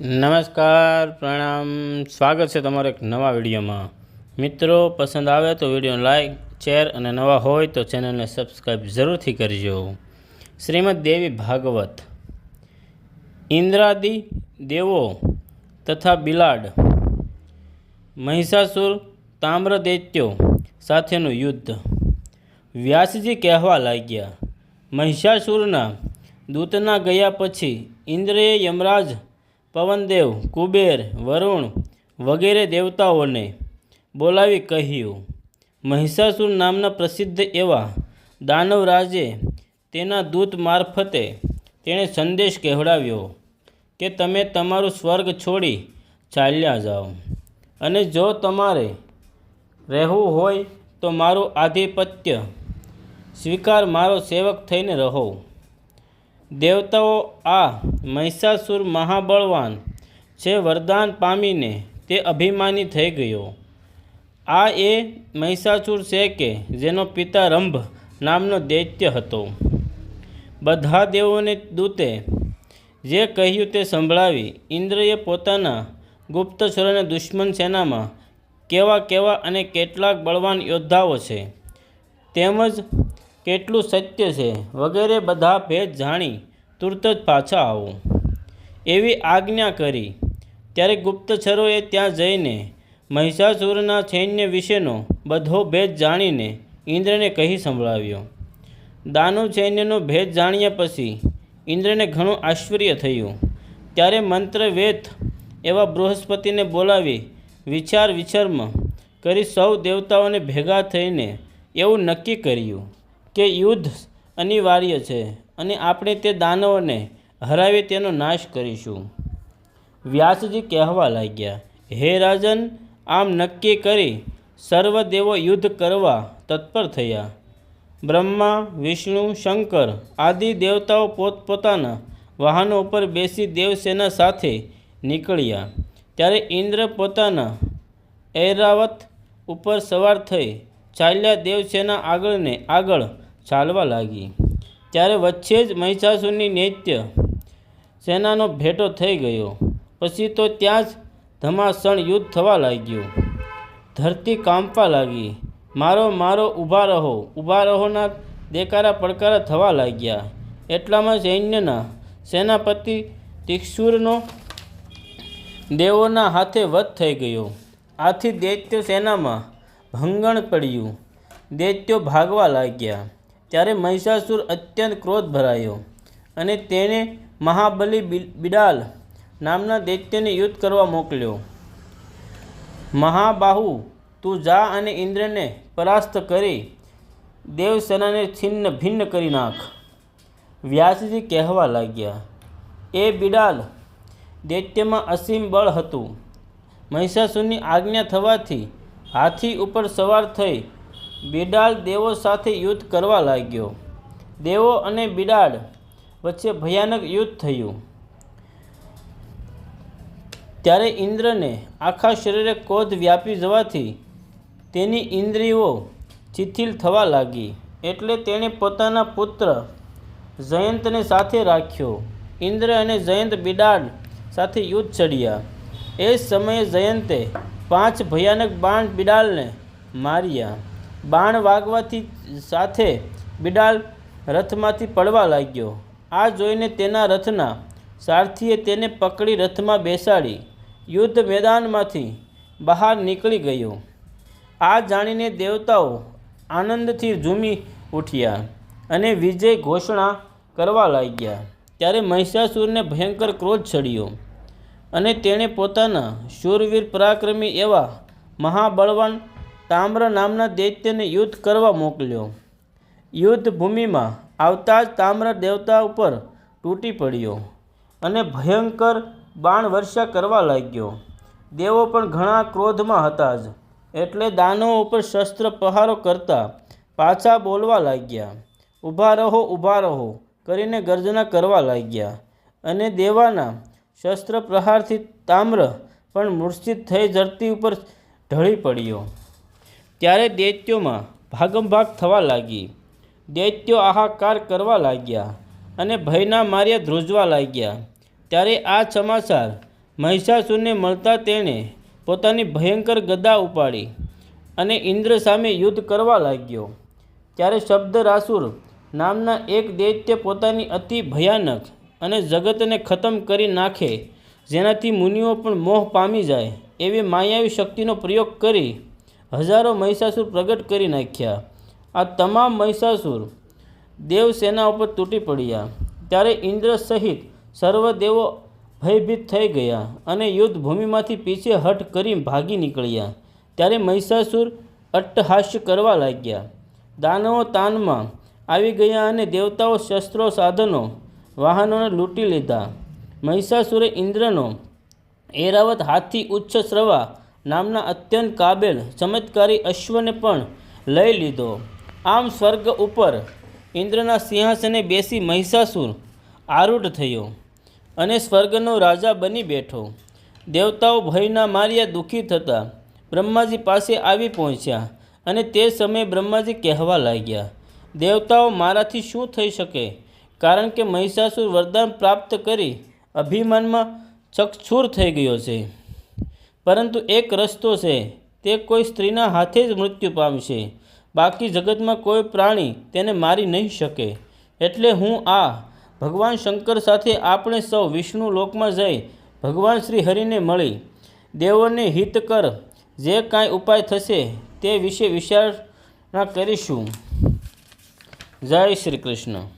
નમસ્કાર, પ્રણામ. સ્વાગત છે તમારો એક નવા વિડીયોમાં. મિત્રો, પસંદ આવે તો વીડિયો લાઇક શેર અને નવા હોય તો ચેનલને સબસ્ક્રાઈબ જરૂરથી કરજો. શ્રીમદ દેવી ભાગવત. ઇન્દ્રાદિ દેવો તથા બિલાડ. મહિષાસુર તામ્ર દૈત્યો સાથેનું યુદ્ધ. વ્યાસજી કહેવા લાગ્યા, મહિષાસુરના દૂતના ગયા પછી ઇન્દ્રએ યમરાજ પવનદેવ, કુબેર, વરુણ વગેરે દેવતાઓને બોલાવી કહ્યું, મહિષાસુર નામના પ્રસિદ્ધ એવા દાનવરાજે તેના દૂત મારફતે તેણે સંદેશ કહેવડાવ્યો કે તમે તમારું સ્વર્ગ છોડી ચાલ્યા જાઓ અને જો તમારે રહેવું હોય તો મારું આધિપત્ય સ્વીકાર મારો સેવક થઈને રહો. દેવતાઓ આ મહિષાસુર મહાબળવાન છે વરદાન પામીને તે અભિમાની થઈ ગયો. આ એ મહિષાસુર છે કે જેનો પિતા રંભ નામનો દૈત્ય હતો. બધા દેવોને દૂતે જે કહ્યું તે સંભળાવી ઇન્દ્રએ પોતાના ગુપ્તચરોને દુશ્મન સેનામાં કેવા કેવા અને કેટલાક બળવાન યોદ્ધાઓ છે. તેમજ કેટલું સત્ય છે? વગેરે બધા ભેદ જાણી તુરત જ પાછા આવો. એવી આજ્ઞા કરી. ત્યારે ગુપ્તચરોએ ત્યાં જઈને મહિષાસુરના સૈન્ય વિશેનો બધો ભેદ જાણીને ઇન્દ્રને કહી સંભળાવ્યો. દાનુ સૈન્યનો ભેદ જાણ્યા પછી ઇન્દ્રને ઘણું આશ્ચર્ય થયું. ત્યારે મંત્ર વેદ એવા બૃહસ્પતિને બોલાવી વિચાર વિચર્મ કરી સૌ દેવતાઓને ભેગા થઈને એવું નક્કી કર્યું. કે યુદ્ધ અનિવાર્ય છે અને આપણે તે દાનવોને હરાવી તેનો નાશ કરીશું. વ્યાસજી કહેવા લાગ્યા, હે રાજન, આમ નક્કી કરી સર્વદેવો યુદ્ધ કરવા તત્પર થયા. બ્રહ્મા, વિષ્ણુ, શંકર આદિ દેવતાઓ પોતપોતાના વાહનો ઉપર બેસી દેવસેના સાથે નીકળ્યા. ત્યારે ઇન્દ્ર પોતાના ઐરાવત ઉપર સવાર થઈ ચાલ્યા દેવસેના આગળને આગળ ચાલવા લાગી. ત્યારે વચ્ચે જ મહિષાસુરની નૈત્ય સેનાનો ભેટો થઈ ગયો. પછી તો ત્યાં જ ધમાસણ યુદ્ધ થવા લાગ્યું. ધરતી કાંપવા લાગી. મારો મારો ઊભા રહો. ઊભા રહોના દેકારા પડકારા થવા લાગ્યા. એટલામાં સૈન્યના સેનાપતિ તિક્ષુરનો દેવોના હાથે વધ થઈ ગયો. આથી દૈત્ય સેનામાં ભંગણ પડ્યું. દૈત્યો ભાગવા લાગ્યા. ત્યારે મહિષાસુર અત્યંત ક્રોધ ભરાયો અને તેણે મહાબલી બિડાલ નામના દૈત્યને યુદ્ધ કરવા મોકલ્યો. મહાબાહુ, તું જા અને ઇન્દ્રને પરાસ્ત કરી દેવસેનાને છિન્ન ભિન્ન કરી નાખ. વ્યાસજી કહેવા લાગ્યા, એ બિડાલ, દૈત્યમાં અસીમ બળ હતું. મહિષાસુરની આજ્ઞા થવાથી હાથી ઉપર સવાર થઈ બિડાલ દેવો સાથે યુદ્ધ કરવા લાગ્યો. દેવો અને બિડાળ વચ્ચે ભયાનક યુદ્ધ થયું. ત્યારે ઇન્દ્રને આખા શરીરે ક્રોધ વ્યાપી જવાથી તેની ઇન્દ્રિયો શિથિલ થવા લાગી. એટલે તેણે પોતાના પુત્ર જયંતને સાથે રાખ્યો. ઇન્દ્ર અને જયંત બિડાળ સાથે યુદ્ધ ચડ્યા. એ સમયે જયંતે પાંચ ભયાનક બાણ બિડાળને માર્યા. બાણ વાગવાથી સાથે બિડાલ રથમાંથી પડવા લાગ્યો. આ જોઈને તેના રથના સારથીએ તેને પકડી રથમાં બેસાડી યુદ્ધ મેદાનમાંથી બહાર નીકળી ગયો. આ જાણીને દેવતાઓ આનંદથી ઝૂમી ઉઠ્યા અને વિજય ઘોષણા કરવા લાગ્યા. ત્યારે મહિષાસુરને ભયંકર ક્રોધ ચડ્યો અને તેણે પોતાના શૂરવીર પરાક્રમી એવા મહાબળવાન તામ્ર નામના દૈત્યને યુદ્ધ કરવા મોકલ્યો. યુદ્ધ ભૂમિમાં આવતા જ તામ્ર દેવતા ઉપર તૂટી પડ્યો અને ભયંકર બાણ વર્ષા કરવા લાગ્યો. દેવો પણ ઘણા ક્રોધમાં હતા જ, એટલે દાનવો ઉપર શસ્ત્ર પ્રહારો કરતા પાછા બોલવા લાગ્યા. ઊભા રહો ઊભા રહો, કરીને ગર્જના કરવા લાગ્યા અને દેવાના શસ્ત્ર પ્રહારથી તામ્ર પણ મૂર્છિત થઈ ધરતી ઉપર ઢળી પડ્યો. ત્યારે દૈત્યોમાં ભાગમભાગ થવા લાગી. દૈત્યો આહાકાર કરવા લાગ્યા અને ભયના માર્યા ધ્રુજવા લાગ્યા. ત્યારે આ સમાચાર મહિષાસુરને મળતા તેણે પોતાની ભયંકર ગદા ઉપાડી અને ઇન્દ્ર સામે યુદ્ધ કરવા લાગ્યો. ત્યારે શબ્દરાસુર નામના એક દૈત્ય પોતાની અતિ ભયાનક અને જગતને ખતમ કરી નાખે, જેનાથી મુનિઓ પણ મોહ પામી જાય, એવી માયાવી શક્તિનો પ્રયોગ કરી હજારો મહિષાસુર પ્રગટ કરી નાખ્યા. આ તમામ મહિષાસુર દેવસેના ઉપર તૂટી પડ્યા. ત્યારે ઇન્દ્ર સહિત સર્વ દેવો ભયભીત થઈ ગયા અને યુદ્ધ ભૂમિમાંથી પીછે હઠ કરી ભાગી નીકળ્યા. ત્યારે મહિષાસુર અટ્ટહાસ્ય કરવા લાગ્યા. દાનવો તાનમાં આવી ગયા અને દેવતાઓ શસ્ત્રો, સાધનો, વાહનોને લૂંટી લીધા. મહિષાસુરે ઇન્દ્રનો એરાવત હાથી ઉચ્ચ શ્રવા નામના અત્યંત કાબેલ ચમત્કારી અશ્વને પણ લઈ લીધો. આમ સ્વર્ગ ઉપર ઇન્દ્રના સિંહાસને બેસી મહિષાસુર આરૂઢ થયો અને સ્વર્ગનો રાજા બની બેઠો. દેવતાઓ ભયના માર્યા દુઃખી થતા બ્રહ્માજી પાસે આવી પહોંચ્યા અને તે સમયે બ્રહ્માજી કહેવા લાગ્યા, દેવતાઓ મારાથી શું થઈ શકે? કારણ કે મહિષાસુર વરદાન પ્રાપ્ત કરી અભિમાનમાં ચકછૂર થઈ ગયો છે. પરંતુ એક રસ્તો છે, તે કોઈ સ્ત્રીના હાથે જ મૃત્યુ પામશે. બાકી જગતમાં કોઈ પ્રાણી તેને મારી નહીં શકે. એટલે હું આ ભગવાન શંકર સાથે આપણે સૌ વિષ્ણુ લોકમાં જઈ ભગવાન શ્રી હરિને મળી. દેવોને હિત કર, જે કાંઈ ઉપાય થશે તે વિશે વિચારણા કરીશું. જય શ્રી કૃષ્ણ.